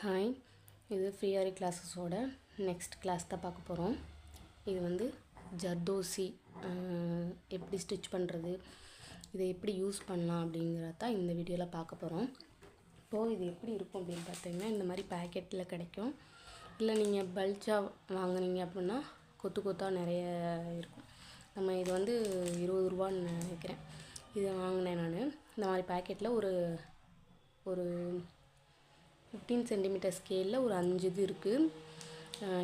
Hi இது ஃப்ரீயாரி கிளாஸஸோட next class தான் பார்க்க போகிறோம் இது வந்து ஜர்தோசி எப்படி ஸ்டிச் பண்ணுறது இதை எப்படி யூஸ் பண்ணலாம் அப்படிங்கிறத தான் இந்த வீடியோவில் பார்க்க போகிறோம் இப்போது இது எப்படி இருக்கும் அப்படின்னு பார்த்தீங்கன்னா இந்த மாதிரி பேக்கெட்டில் கிடைக்கும். இல்லை நீங்கள் பல்ச்சாக வாங்குனீங்க அப்படின்னா கொத்து கொத்தாக நிறைய இருக்கும். நம்ம இது வந்து இருபது ரூபான்னு நினைக்கிறேன். இதை வாங்கினேன் நான். இந்த மாதிரி பேக்கெட்டில் ஒரு ஒரு ஃபிஃப்டீன் சென்டிமீட்டர் ஸ்கேலில் ஒரு அஞ்சு இது இருக்குது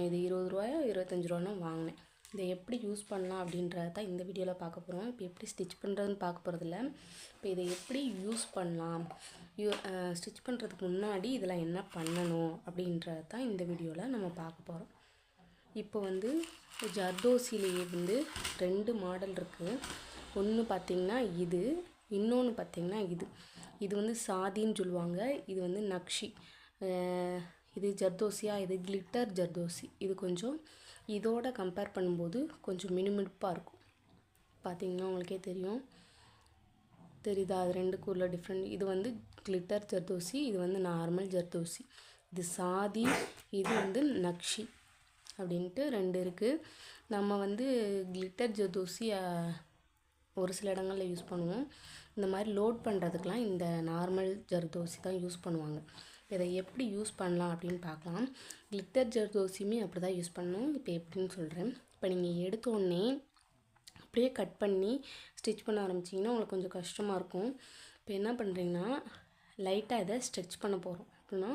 இது இருபது ரூபாயோ இருபத்தஞ்சி ரூபானோ வாங்கினேன். இதை எப்படி யூஸ் பண்ணலாம் அப்படின்றத தான் இந்த வீடியோவில் பார்க்க போகிறோம் இப்போ எப்படி ஸ்டிச் பண்ணுறதுன்னு பார்க்க போகிறதில்ல இப்போ இதை எப்படி யூஸ் பண்ணலாம்? யூ ஸ்டிச் பண்ணுறதுக்கு முன்னாடி இதெல்லாம் என்ன பண்ணணும் அப்படின்றத தான் இந்த வீடியோவில் நம்ம பார்க்க போகிறோம் இப்போ வந்து ஜர்தோசிலேயே வந்து ரெண்டு மாடல் இருக்குது ஒன்று பார்த்திங்கன்னா இது இன்னொன்று பார்த்திங்கன்னா இது. இது வந்து சாதின்னு சொல்லுவாங்க. இது வந்து நக்ஷி. இது ஜர்தோசியா இது கிளிட்டர் ஜர்தோசி. இது கொஞ்சம் இதோட கம்பேர் பண்ணும்போது கொஞ்சம் மினுமினுப்பாக இருக்கும். பார்த்திங்கன்னா உங்களுக்கே தெரியும். தெரியுதா? அது ரெண்டுக்கும் உள்ள டிஃப்ரெண்ட் இது வந்து கிளிட்டர் ஜர்தோசி இது வந்து நார்மல் ஜர்தோசி. இது சாதி இது வந்து நக்ஷி அப்படின்ட்டு ரெண்டு இருக்குது நம்ம வந்து கிளிட்டர் ஜர்தோசி ஒரு சில இடங்களில் யூஸ் பண்ணுவோம். இந்த மாதிரி லோட் பண்ணுறதுக்கெலாம் இந்த நார்மல் ஜர்தோசி தான் யூஸ் பண்ணுவாங்க. இதை எப்படி யூஸ் பண்ணலாம் அப்படின்னு பார்க்கலாம். கிளிட்டர் ஜர்தோசியுமே அப்படி தான் யூஸ் பண்ணணும் இப்போ எப்படின்னு சொல்கிறேன் இப்போ நீங்கள் எடுத்தோடனே அப்படியே கட் பண்ணி ஸ்டிச் பண்ண ஆரம்பிச்சிங்கன்னா உங்களுக்கு கொஞ்சம் கஷ்டமாக இருக்கும். இப்போ என்ன பண்ணுறீங்கன்னா லைட்டாக இதை ஸ்ட்ரெச் பண்ண போகிறோம் அப்படின்னா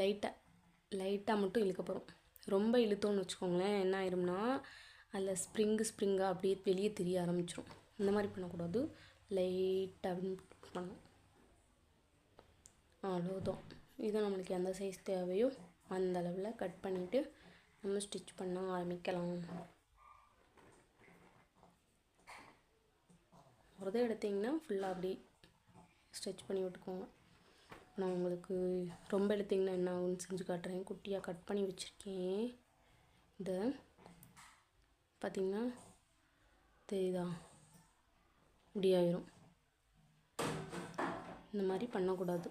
லைட்டாக லைட்டாக மட்டும் இழுக்க போகிறோம் ரொம்ப இழுத்தோன்னு வச்சுக்கோங்களேன். என்ன ஆயிரும்னா அதில் ஸ்ப்ரிங்கு ஸ்ப்ரிங்காக அப்படியே வெளியே தெரிய ஆரம்பிச்சிடும் இந்த மாதிரி பண்ணக்கூடாது. லைட்டாக அப்படின்னு பண்ணணும். அவ்வளோதான் இது நம்மளுக்கு எந்த சைஸ் தேவையோ அந்த அளவில் கட் பண்ணிவிட்டு நம்ம ஸ்டிச் பண்ண ஆரம்பிக்கலாம். உரதை எடுத்திங்கன்னா ஃபுல்லாக அப்படி ஸ்ட்ரெச் பண்ணி விட்டுக்கோங்க. நான் உங்களுக்கு ரொம்ப எடுத்திங்கன்னா என்ன ஆகும்னு செஞ்சு காட்டுறேன். குட்டியாக கட் பண்ணி வச்சுருக்கேன். இதை பார்த்திங்கன்னா தெரியுதா? இப்படி ஆயிரும் இந்த மாதிரி பண்ணக்கூடாது.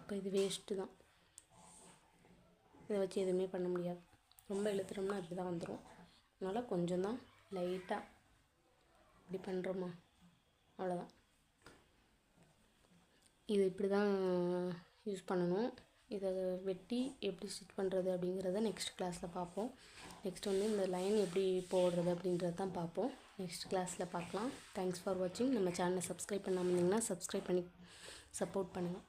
இப்போ இது வேஸ்ட்டு தான். இதை வச்சு எதுவுமே பண்ண முடியாது. ரொம்ப இழுத்துட்டோம்னா அப்படி தான் வந்துடும் அதனால் கொஞ்சம் தான் லைட்டாக இப்படி பண்ணுறோமா அவ்வளோதான் இது இப்படி தான் யூஸ் பண்ணணும். இதை வெட்டி எப்படி ஸ்டிச் பண்ணுறது அப்படிங்கிறத நெக்ஸ்ட் கிளாஸில் பார்ப்போம். நெக்ஸ்ட் வந்து இந்த லைன் எப்படி போடுறது அப்படின்றது தான் பார்ப்போம். நெக்ஸ்ட் கிளாஸில் பார்க்கலாம். தேங்க்ஸ் ஃபார் வாட்சிங் நம்ம சேனலை சப்ஸ்கிரைப் பண்ணாமல் இருந்தீங்கன்னா சப்ஸ்கிரைப் பண்ணி சப்போர்ட் பண்ணுங்கள்